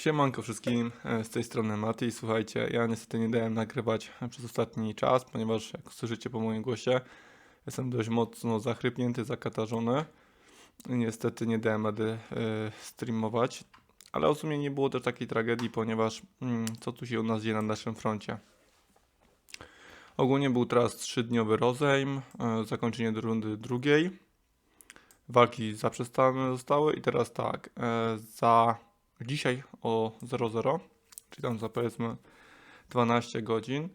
Siemanko wszystkim, e, z tej strony Mati. Słuchajcie, ja niestety nie dałem nagrywać przez ostatni czas, ponieważ jak słyszycie po moim głosie, jestem dość mocno zachrypnięty, zakatarzony. Niestety nie dałem rady e, streamować, ale w sumie nie było też takiej tragedii, ponieważ mm, co tu się u nas dzieje na naszym froncie? Ogólnie był teraz trzydniowy rozejm, e, zakończenie do rundy drugiej. Walki zaprzestane zostały i teraz tak, za dzisiaj o 00, czyli tam za powiedzmy 12 godzin,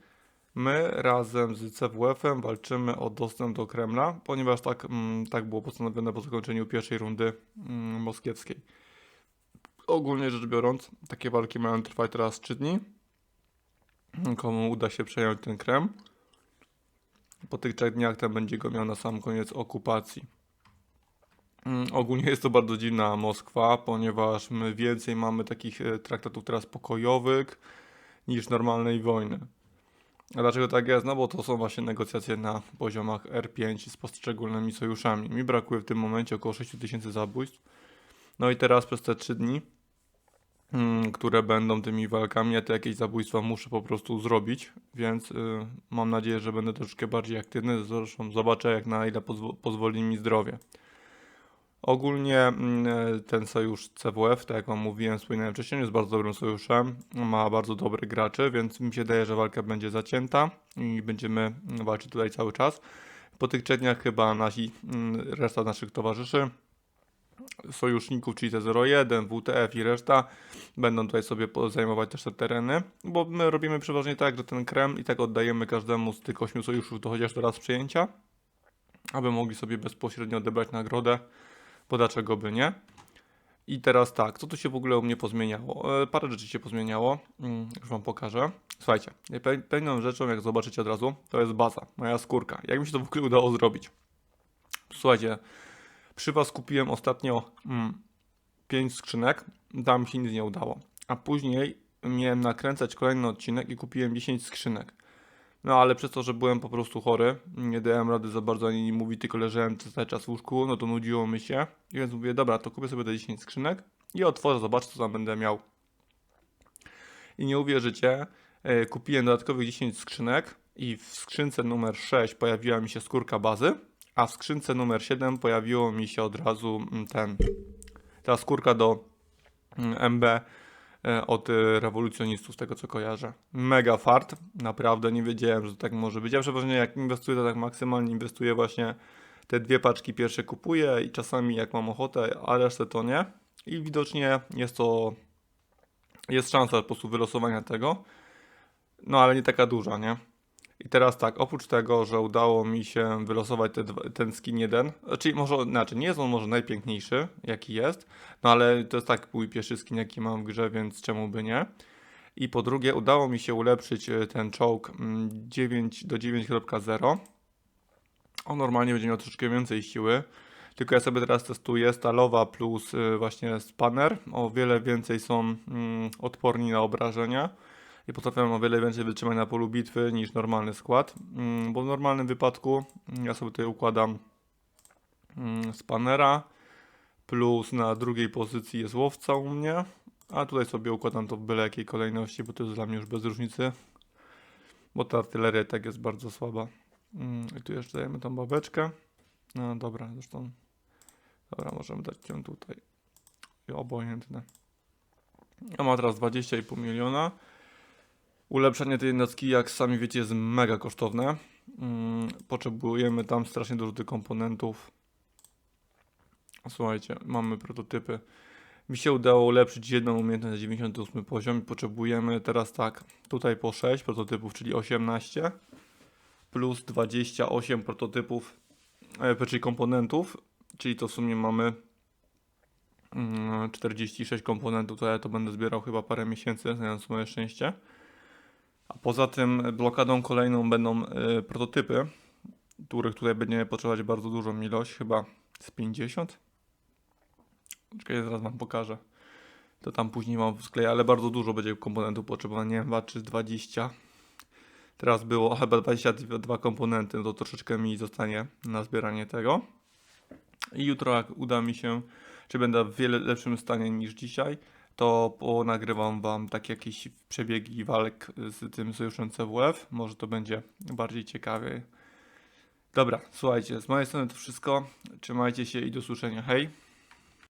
my razem z CWF-em walczymy o dostęp do Kremla, ponieważ tak, mm, tak było postanowione po zakończeniu pierwszej rundy mm, moskiewskiej. Ogólnie rzecz biorąc, takie walki mają trwać teraz 3 dni. Komu uda się przejąć ten Kreml. Po tych trzech dniach ten będzie go miał na sam koniec okupacji. Mm, Ogólnie jest to bardzo dziwna Moskwa, ponieważ my więcej mamy takich e, traktatów teraz pokojowych niż normalnej wojny. A dlaczego tak jest? No bo to są właśnie negocjacje na poziomach R5 z poszczególnymi sojuszami. Mi brakuje w tym momencie około 6 tysięcy zabójstw. No i teraz przez te 3 dni, mm, które będą tymi walkami, ja te jakieś zabójstwa muszę po prostu zrobić, więc y, mam nadzieję, że będę troszkę bardziej aktywny. Zresztą zobaczę jak na ile pozwo- pozwoli mi zdrowie. Ogólnie mm, e, ten sojusz CWF, tak jak wam mówiłem, wspominałem wcześniej, jest bardzo dobrym sojuszem, ma bardzo dobrych graczy, więc mi się wydaje, że walka będzie zacięta i będziemy walczyć tutaj cały czas. Po tych trzech dniach chyba nasi, mm, reszta naszych towarzyszy, sojuszników, czyli T01, WTF i reszta, będą tutaj sobie zajmować też te tereny, bo my robimy przeważnie tak, że ten krem i tak oddajemy każdemu z tych ośmiu sojuszów to chociaż do raz przyjęcia, aby mogli sobie bezpośrednio odebrać nagrodę bo dlaczego by nie? I teraz tak, co tu się w ogóle u mnie pozmieniało? E, parę rzeczy się pozmieniało, mm, już wam pokażę. Słuchajcie, pe- pewną rzeczą, jak zobaczycie od razu, to jest baza, moja skórka. Jak mi się to w ogóle udało zrobić? Słuchajcie, przy was kupiłem ostatnio mm, 5 skrzynek, tam się nic nie udało. A później miałem nakręcać kolejny odcinek i kupiłem 10 skrzynek. No ale przez to, że byłem po prostu chory, nie dałem rady za bardzo ani mówić, tylko leżałem cały czas w łóżku, no to nudziło mi się. I więc mówię, dobra, to kupię sobie te 10 skrzynek i otworzę, zobaczę co tam będę miał. I nie uwierzycie, e, kupiłem dodatkowych 10 skrzynek i w skrzynce numer 6 pojawiła mi się skórka bazy, a w skrzynce numer 7 pojawiło mi się od razu mm, ten, ta skórka do mm, MB e, od e, rewolucjonistów, z tego co kojarzę. Mega fart, naprawdę nie wiedziałem, że tak może być. Ja przeważnie jak inwestuję, to tak maksymalnie inwestuję właśnie te dwie paczki pierwsze kupuję i czasami jak mam ochotę, a resztę to nie. I widocznie jest to, jest szansa po prostu wylosowania tego, no ale nie taka duża, nie? I teraz tak, oprócz tego, że udało mi się wylosować te, ten skin jeden, czyli może, znaczy nie jest on może najpiękniejszy, jaki jest, no ale to jest tak mój pierwszy skin, jaki mam w grze, więc czemu by nie. I po drugie, udało mi się ulepszyć e, ten czołg mm, 9 do 9.0. On normalnie będzie miał troszeczkę więcej siły, tylko ja sobie teraz testuję stalowa plus y, właśnie spanner. O wiele więcej są mm, odporni na obrażenia i potrafią o wiele więcej wytrzymać na polu bitwy niż normalny skład. Mm, bo w normalnym wypadku mm, ja sobie tutaj układam mm, spannera plus na drugiej pozycji jest łowca u mnie, a tutaj sobie układam to w byle jakiej kolejności, bo to jest dla mnie już bez różnicy, bo ta artyleria tak jest bardzo słaba. I tu jeszcze dajemy tą babeczkę. No dobra, zresztą. Dobra, możemy dać ją tutaj. I obojętne. Ja mam teraz 20,5 miliona. Ulepszenie tej jednostki, jak sami wiecie, jest mega kosztowne. Mm, potrzebujemy tam strasznie dużo tych komponentów. Słuchajcie, mamy prototypy. Mi się udało ulepszyć jedną umiejętność na 98 poziom potrzebujemy teraz tak, tutaj po 6 prototypów, czyli 18 plus 28 prototypów, e, czyli komponentów, czyli to w sumie mamy mm, 46 komponentów, to ja to będę zbierał chyba parę miesięcy, znając moje szczęście. A poza tym blokadą kolejną będą e, prototypy, których tutaj będziemy potrzebować bardzo dużą ilość, chyba z 50. Czekaj, zaraz wam pokażę. To tam później mam w ale bardzo dużo będzie komponentów potrzebowane, nie wiem, czy z 20. Teraz było chyba 22 komponenty, no to troszeczkę mi zostanie na zbieranie tego. I jutro jak uda mi się, czy będę w wiele lepszym stanie niż dzisiaj, to nagrywam wam tak jakieś przebiegi walk z tym sojuszem CWF. Może to będzie bardziej ciekawie. Dobra, słuchajcie, z mojej strony to wszystko. Trzymajcie się i do usłyszenia. Hej!